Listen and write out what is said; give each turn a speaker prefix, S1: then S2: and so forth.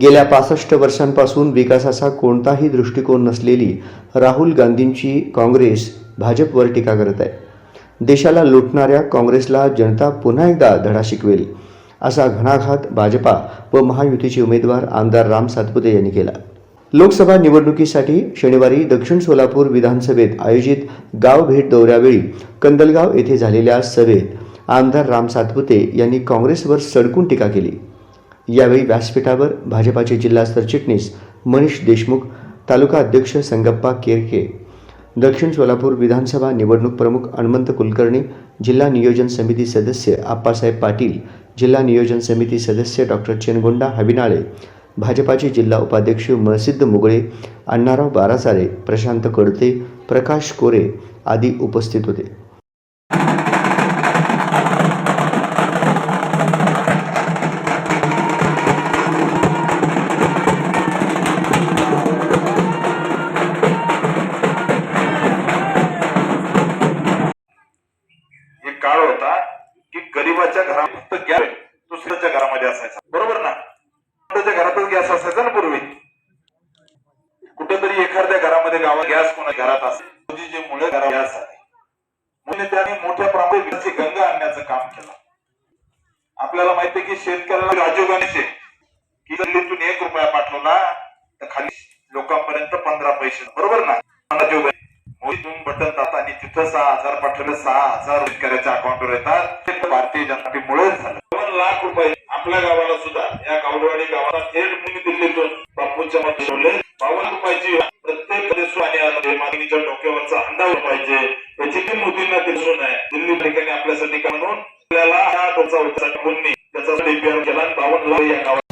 S1: गेल्या पासष्ट वर्षांपासून विकासाचा कोणताही दृष्टिकोन नसलेली राहुल गांधींची काँग्रेस भाजपवर टीका करत आहे. देशाला लुटणाऱ्या काँग्रेसला जनता पुन्हा एकदा धडा शिकवेल असा घणाघात भाजपा व महायुतीचे उमेदवार आमदार राम सातपुते यांनी केला. लोकसभा निवडणुकीसाठी शनिवारी दक्षिण सोलापूर विधानसभेत आयोजित गाव भेट दौऱ्यावेळी कंदलगाव येथे झालेल्या सभेत आमदार राम सातपुते यांनी काँग्रेसवर सडकून टीका केली. यावेळी व्यासपीठावर भाजपाचे जिल्हा सरचिटणीस मनीष देशमुख तालुका अध्यक्ष संगप्पा केरके दक्षिण सोलापूर विधानसभा निवडणूक प्रमुख हनुमंत कुलकर्णी जिल्हा नियोजन समिती सदस्य आप्पासाहेब पाटील जिल्हा नियोजन समिती सदस्य डॉक्टर चेनगोंडा हविनाळे भाजपाचे जिल्हा उपाध्यक्ष मळसिद्ध मुगळे अण्णाराव बारासारे प्रशांत कडते प्रकाश कोरे आदी उपस्थित होते.
S2: गरीबाच्या घरात फक्त गॅस दुसऱ्याच्या घरामध्ये असायचा. बरोबर ना? घरातच गॅस असायचा ना पूर्वी. कुठेतरी एखाद्या घरामध्ये गावात गॅस कोणा घरात असेल. मुळे घरात गॅस आले म्हणून त्याने मोठ्या प्रमाणात गंगा आणण्याचं काम केलं. आपल्याला माहितीये की शेतकऱ्याला राजीव गांधीचे की दिल्लीतून एक रुपया पाठवला तर खाली लोकांपर्यंत पंधरा पैसे. बरोबर ना? दाबतात सहा हजार पाठवले सहा हजार शेतकऱ्याच्या अकाउंटवर येतात. ते भारतीय जनता झालं. दोन लाख रुपये आपल्या गावाला सुद्धा या गावडवाडी गावाला थेट मुली दिल्लीतून बापूच्या मध्ये ठेवले. बावन्न रुपयाची प्रत्येक देश आणि मागणीच्या डोक्यावरचा अंदाज पाहिजे. याची ती मोदींना दिसून आहे. दिल्ली ठिकाणी आपल्यासाठी का म्हणून? आपल्याला हा टोचा उचल त्याचा डीपीआर केला बावन्न लाख या गावात